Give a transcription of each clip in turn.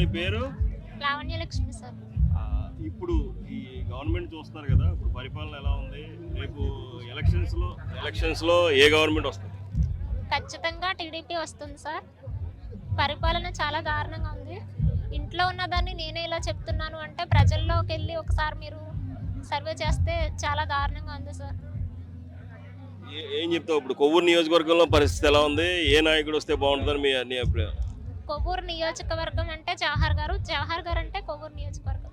నీ పేరు? లావణ్యలక్ష్మి సార్. ఆ, ఇప్పుడు ఈ గవర్నమెంట్ చూస్తున్నారు కదా ఇప్పుడు పరిపాలన ఎలా ఉంది? రేపు ఎలక్షన్స్లో ఎలక్షన్స్లో ఏ గవర్నమెంట్ వస్తుంది? ఖచ్చితంగా టీడీపీ వస్తుంది సార్. పరిపాలన చాలా దారుణంగా ఉంది. ఇంట్లో ఉన్నదాన్ని నేనే ఇలా చెప్తున్నాను అంటే ప్రజల్లోకి వెళ్ళి ఒకసారి మీరు సర్వే చేస్తే చాలా దారుణంగా ఉంది సార్. ఏ- చెప్తావు? ఇప్పుడు కొవ్వూరు నియోజకవర్గంలో పరిస్థితి ఎలా ఉంది? ఏ నాయకుడు వస్తే బాగుంటుందని మీ నీ అభిప్రాయం? కొవ్వూరు నియోజకవర్గం అంటే జవహర్ గారు. జవహర్ గారు అంటే కొవ్వూరు నియోజకవర్గం.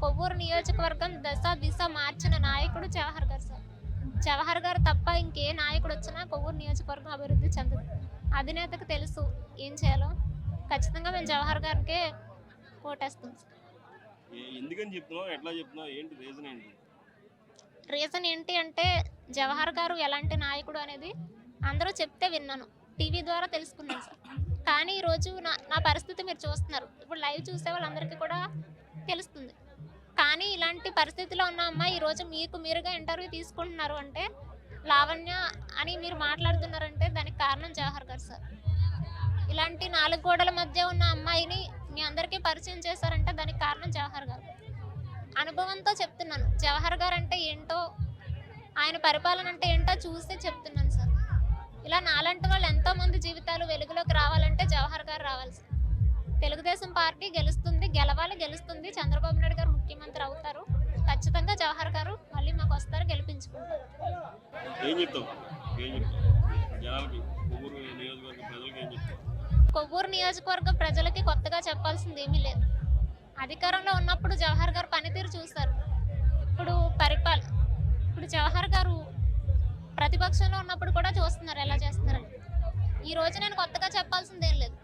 కొవ్వూరు నియోజకవర్గం దశ దిశ మార్చిన నాయకుడు జవహర్ గారు సార్. జవహర్ గారు తప్ప ఇంకే నాయకుడు వచ్చినా కొవ్వూరు నియోజకవర్గం అభివృద్ధి చెందదు. అధినేతకు తెలుసు ఏం చేయాలో. ఖచ్చితంగా మేము జవహర్ గారికే ఓటేస్తాం సార్. ఏ- ఎందుకని చెప్తున్నావు? ఎట్లా చెప్తున్నావు? ఏంటి రీజన్ ఏంటి? రీజన్ ఏంటి అంటే జవహర్ గారు ఎలాంటి నాయకుడు అనేది అందరూ చెప్తే విన్నాను. టీవీ ద్వారా తెలుసుకున్నాను సార్. కానీ ఈరోజు నా నా పరిస్థితి మీరు చూస్తున్నారు. ఇప్పుడు లైవ్ చూసే వాళ్ళందరికీ కూడా తెలుస్తుంది. కానీ ఇలాంటి పరిస్థితిలో ఉన్న అమ్మాయి ఈరోజు మీకు మీరుగా ఇంటర్వ్యూ తీసుకుంటున్నారు అంటే లావణ్య అని మీరు మాట్లాడుతున్నారంటే దానికి కారణం జవహర్ గారు సార్. ఇలాంటి నాలుగు గోడల మధ్య ఉన్న అమ్మాయిని మీ అందరికీ పరిచయం చేశారంటే దానికి కారణం జవహర్ గారు. అనుభవంతో చెప్తున్నాను. జవహర్ గారు అంటే ఏంటో ఆయన పరిపాలన అంటే ఏంటో చూస్తే చెప్తున్నాను సార్. ఇలా నాలాంటి వాళ్ళు ఎంతో మంది జీవితాలు వెలుగులోకి రావాలంటే జవహర్ గారు రావాలి సార్ తెలుగుదేశం పార్టీ గెలుస్తుంది గెలవాలి గెలుస్తుంది. చంద్రబాబు నాయుడు గారు ముఖ్యమంత్రి అవుతారు. ఖచ్చితంగా జవహర్ గారు మళ్ళీ మాకు వస్తారు గెలిపించుకుంటారు. కొవ్వూరు నియోజకవర్గ ప్రజలకి కొత్తగా చెప్పాల్సింది ఏమీ లేదు. అధికారంలో ఉన్నప్పుడు జవహర్ గారు పనితీరు చూశారు. ఇప్పుడు పరిపాల ఇప్పుడు జవహర్ గారు ప్రతిపక్షంలో ఉన్నప్పుడు కూడా చూస్తున్నారు ఎలా చేస్తున్నారని ఈ రోజు నేను కొత్తగా చెప్పాల్సింది ఏం లేదు.